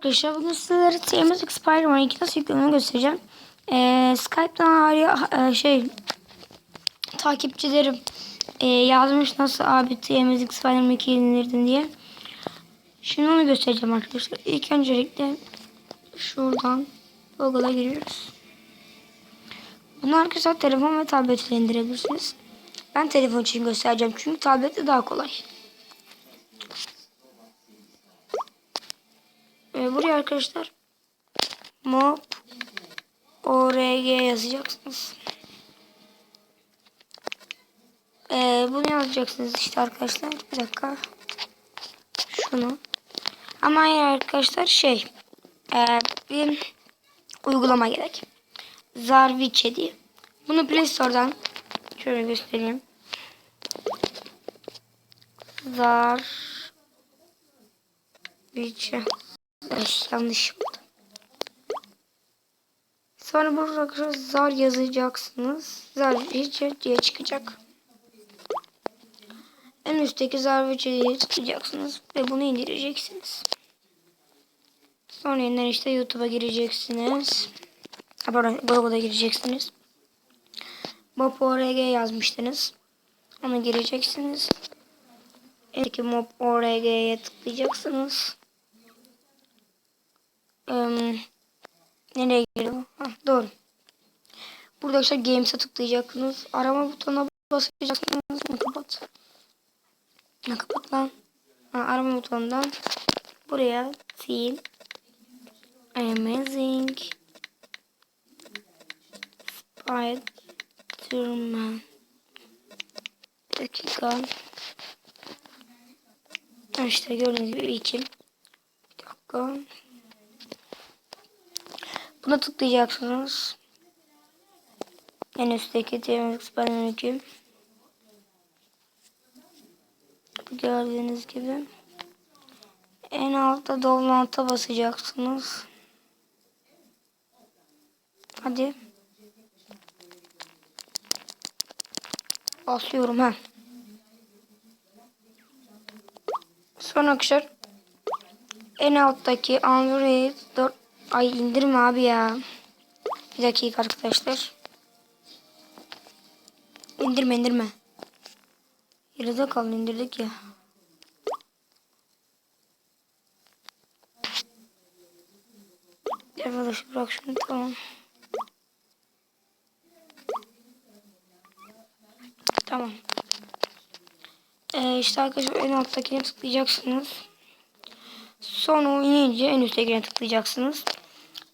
Arkadaşlar bugün sizlere TMS Spider-Man 2 nasıl yüklendiğini göstereceğim. Ee, Skype'dan araya e, şey takipçilerim e, yazmış nasıl abi TMS Spider-Man 2 yenilirdin diye. Şimdi onu göstereceğim arkadaşlar. İlk öncelikle şuradan Google'a giriyoruz. Bunu arkadaşlar telefon ve tabletle indirebilirsiniz. Ben telefon için göstereceğim çünkü tablette daha kolay. Buraya arkadaşlar mob org yazacaksınız. Ee, bunu yazacaksınız işte arkadaşlar. Bir dakika. Şunu. Ama hayır arkadaşlar şey e, bir uygulama gerek. Zarviçe diye. Bunu Play Store'dan şöyle göstereyim. Zarviçe. Ay, yanlış oldu. Sonra burada zar yazacaksınız. Zar diye çıkacak. En üstteki zar diye tıklayacaksınız ve bunu indireceksiniz. Sonra yeniden işte YouTube'a gireceksiniz. Pardon Google'a gireceksiniz. Mob.org yazmıştınız. Ona gireceksiniz. Eski Mob.org'ye tıklayacaksınız. Nereye giriyor? Hah, doğru. Burada işte Games'e tıklayacaksınız. Arama butonuna basacaksınız. Ne kapat? Ne kapat lan? Ha, arama butonundan buraya sil amazing Spiderman bir dakika Ha, işte gördüğünüz gibi iki bir dakika Buna tıklayacaksınız. En üstteki temizlik Spiderman 2. Gördüğünüz gibi. En altta download'a basacaksınız. Hadi. Basıyorum ha. Sonra arkadaşlar en alttaki Android 4 Ay indirme abi ya. Bir dakika arkadaşlar. İndirme indirme. Yarıda kaldı indirdik ya. Arkadaş bırak şunu tamam. Tamam. Ee, işte arkadaşlar en alttakine tıklayacaksınız. Sonra inince en üsttekine tıklayacaksınız.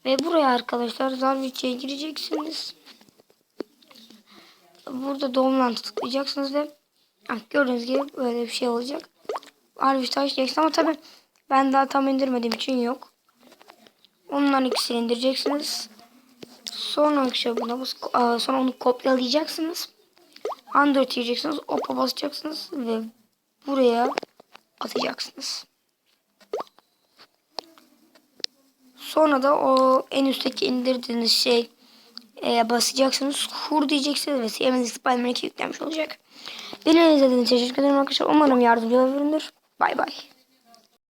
Ve buraya arkadaşlar Zarviç'e gireceksiniz. Burada doğumdan tıklayacaksınız ve gördüğünüz gibi böyle bir şey olacak. Zarviç'te açacaksınız ama tabi ben daha tam indirmediğim için yok. Onların ikisini indireceksiniz. Sonra akşam buna sonra onu kopyalayacaksınız. Android diyeceksiniz. Opa basacaksınız ve buraya atacaksınız. Sonra da o en üstteki indirdiğiniz şey e, basacaksınız. Kur diyeceksiniz ve CMS Spider-Man 2 yüklenmiş olacak. Beni izlediğiniz için teşekkür ederim arkadaşlar. Umarım yardımcı olabilirimdir. Bay bay.